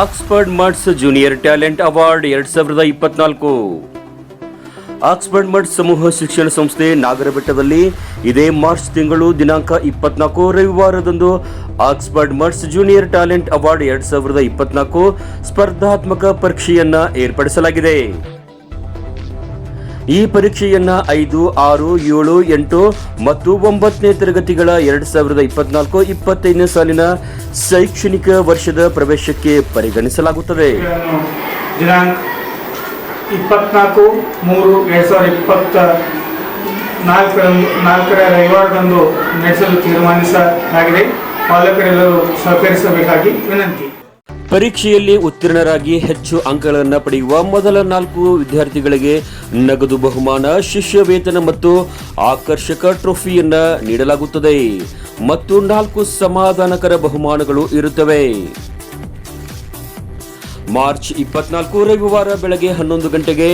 Oxford ಮಡ್ಸ್ junior talent award ಎರಡ್ ಸಾವಿರದ ಇಪ್ಪತ್ನಾಲ್ಕು. ಆಕ್ಸ್ಫರ್ಡ್ ಮಡ್ ಸಮೂಹ ಶಿಕ್ಷಣ ಸಂಸ್ಥೆ ನಾಗರಬೆಟ್ಟದಲ್ಲಿ ಇದೇ ಮಾರ್ಚ್ ತಿಂಗಳು ದಿನಾಂಕ ಇಪ್ಪತ್ನಾಲ್ಕು ರವಿವಾರದಂದು ಆಕ್ಸ್ಫರ್ಡ್ ಮಡ್ಸ್ ಜೂನಿಯರ್ ಟ್ಯಾಲೆಂಟ್ ಅವಾರ್ಡ್ ಎರಡ್ ಸಾವಿರದ ಇಪ್ಪತ್ನಾಲ್ಕು ಸ್ಪರ್ಧಾತ್ಮಕ ಪರೀಕ್ಷೆಯನ್ನ ಏರ್ಪಡಿಸಲಾಗಿದೆ. ಈ ಪರೀಕ್ಷೆಯನ್ನ ಐದು, ಆರು, ಏಳು, ಎಂಟು ಮತ್ತು ಒಂಬತ್ತನೇ ತರಗತಿಗಳ ಎರಡ್ ಸಾವಿರದ ಇಪ್ಪತ್ನಾಲ್ಕು ಇಪ್ಪತ್ತೈದನೇ ಸಾಲಿನ ಶೈಕ್ಷಣಿಕ ವರ್ಷದ ಪ್ರವೇಶಕ್ಕೆ ಪರಿಗಣಿಸಲಾಗುತ್ತದೆ. ದಿನಾಂಕ ಇಪ್ಪತ್ನಾಲ್ಕು, ಮೂರು, ಎರಡ್ ಸಾವಿರದ ಇಪ್ಪತ್ತ ನಾಲ್ಕರಂದು ನಾಲ್ಕರ ರವಿವಾರದಂದು ನಡೆಸಲು ತೀರ್ಮಾನಿಸಲಾಗಿದೆ. ಪಾಲಕರೆಲ್ಲರೂ ಸಹಕರಿಸಬೇಕಾಗಿ ವಿನಂತಿ. ಪರೀಕ್ಷೆಯಲ್ಲಿ ಉತ್ತೀರ್ಣರಾಗಿ ಹೆಚ್ಚು ಅಂಕಗಳನ್ನು ಪಡೆಯುವ ಮೊದಲ ನಾಲ್ಕು ವಿದ್ಯಾರ್ಥಿಗಳಿಗೆ ನಗದು ಬಹುಮಾನ, ಶಿಷ್ಯ ವೇತನ ಮತ್ತು ಆಕರ್ಷಕ ಟ್ರೋಫಿಯನ್ನು ನೀಡಲಾಗುತ್ತದೆ. ಮತ್ತು ನಾಲ್ಕು ಸಮಾಧಾನಕರ ಬಹುಮಾನಗಳು ಇರುತ್ತವೆ. ಮಾರ್ಚ್ ಇಪ್ಪತ್ನಾಲ್ಕು ರವಿವಾರ ಬೆಳಗ್ಗೆ ಹನ್ನೊಂದು ಗಂಟೆಗೆ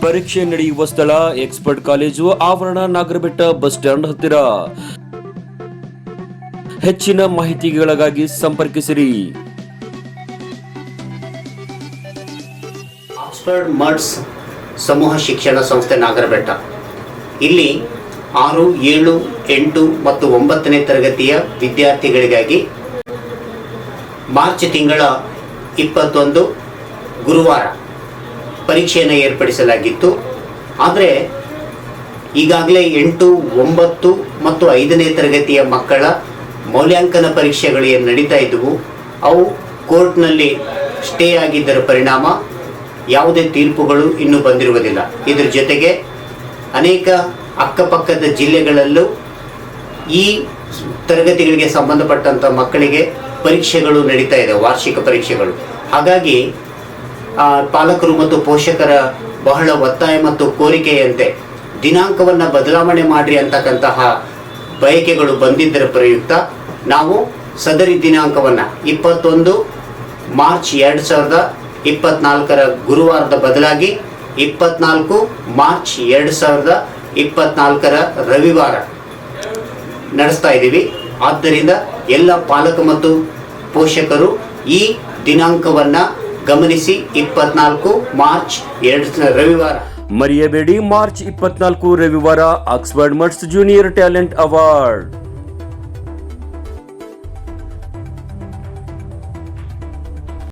ಪರೀಕ್ಷೆ ನಡೆಯುವ ಸ್ಥಳ ಎಕ್ಸ್ಪರ್ಟ್ ಕಾಲೇಜು ಆವರಣ ನಾಗರಬೆಟ್ಟ ಬಸ್ ಸ್ಟ್ಯಾಂಡ್ ಹತ್ತಿರ. ಹೆಚ್ಚಿನ ಮಾಹಿತಿಗಳಿಗಾಗಿ ಸಂಪರ್ಕಿಸಿರಿ. ಆಕ್ಸ್ಫರ್ಡ್ ಮರ್ಡ್ಸ್ ಸಮೂಹ ಶಿಕ್ಷಣ ಸಂಸ್ಥೆ ನಾಗರಬೆಟ್ಟ. ಇಲ್ಲಿ ಆರು, ಏಳು, ಎಂಟು ಮತ್ತು ಒಂಬತ್ತನೇ ತರಗತಿಯ ವಿದ್ಯಾರ್ಥಿಗಳಿಗಾಗಿ ಮಾರ್ಚ್ ತಿಂಗಳ ಇಪ್ಪತ್ತೊಂದು ಗುರುವಾರ ಪರೀಕ್ಷೆಯನ್ನು ಏರ್ಪಡಿಸಲಾಗಿತ್ತು. ಆದರೆ ಈಗಾಗಲೇ ಎಂಟು, ಒಂಬತ್ತು ಮತ್ತು ಐದನೇ ತರಗತಿಯ ಮಕ್ಕಳ ಮೌಲ್ಯಾಂಕನ ಪರೀಕ್ಷೆಗಳು ಏನು ನಡೀತಾ ಇದ್ದವು ಅವು ಕೋರ್ಟ್ನಲ್ಲಿ ಸ್ಟೇ ಆಗಿದ್ದರ ಪರಿಣಾಮ ಯಾವುದೇ ತೀರ್ಪುಗಳು ಇನ್ನೂ ಬಂದಿರುವುದಿಲ್ಲ. ಇದರ ಜೊತೆಗೆ ಅನೇಕ ಅಕ್ಕಪಕ್ಕದ ಜಿಲ್ಲೆಗಳಲ್ಲೂ ಈ ತರಗತಿಗಳಿಗೆ ಸಂಬಂಧಪಟ್ಟಂಥ ಮಕ್ಕಳಿಗೆ ಪರೀಕ್ಷೆಗಳು ನಡೀತಾ ಇದೆ, ವಾರ್ಷಿಕ ಪರೀಕ್ಷೆಗಳು. ಹಾಗಾಗಿ ಪಾಲಕರು ಮತ್ತು ಪೋಷಕರ ಬಹಳ ಒತ್ತಾಯ ಮತ್ತು ಕೋರಿಕೆಯಂತೆ ದಿನಾಂಕವನ್ನು ಬದಲಾವಣೆ ಮಾಡಿರಿ ಅಂತಕ್ಕಂತಹ ಬಯಕೆಗಳು ಬಂದಿದ್ದರ ಪ್ರಯುಕ್ತ ನಾವು ಸದರಿ ದಿನಾಂಕವನ್ನು ಇಪ್ಪತ್ತೊಂದು ಮಾರ್ಚ್ ಎರಡು ಸಾವಿರದ ಇಪ್ಪತ್ನಾಲ್ಕರ ಗುರುವಾರದ ಬದಲಾಗಿ ಇಪ್ಪತ್ನಾಲ್ಕು ಮಾರ್ಚ್ ಎರಡು ಸಾವಿರದ ಇಪ್ಪತ್ನಾಲ್ಕರ ರವಿವಾರ ನಡೆಸ್ತಾ ಇದ್ದೀವಿ. ಆದ್ದರಿಂದ ಎಲ್ಲ ಪಾಲಕ ಮತ್ತು ಪೋಷಕರು ಈ ದಿನಾಂಕವನ್ನು ಗಮನಿಸಿ ಇಪ್ಪತ್ನಾಲ್ಕು ಮಾರ್ಚ್ ಎರಡು ರವಿವಾರ. ಮರೆಯಬೇಡಿ ಮಾರ್ಚ್ ಇಪ್ಪತ್ನಾಲ್ಕು ರವಿವಾರ ಆಕ್ಸ್ಫರ್ಡ್ ಮಟ್ಸ್ ಜೂನಿಯರ್ ಟ್ಯಾಲೆಂಟ್ ಅವಾರ್ಡ್.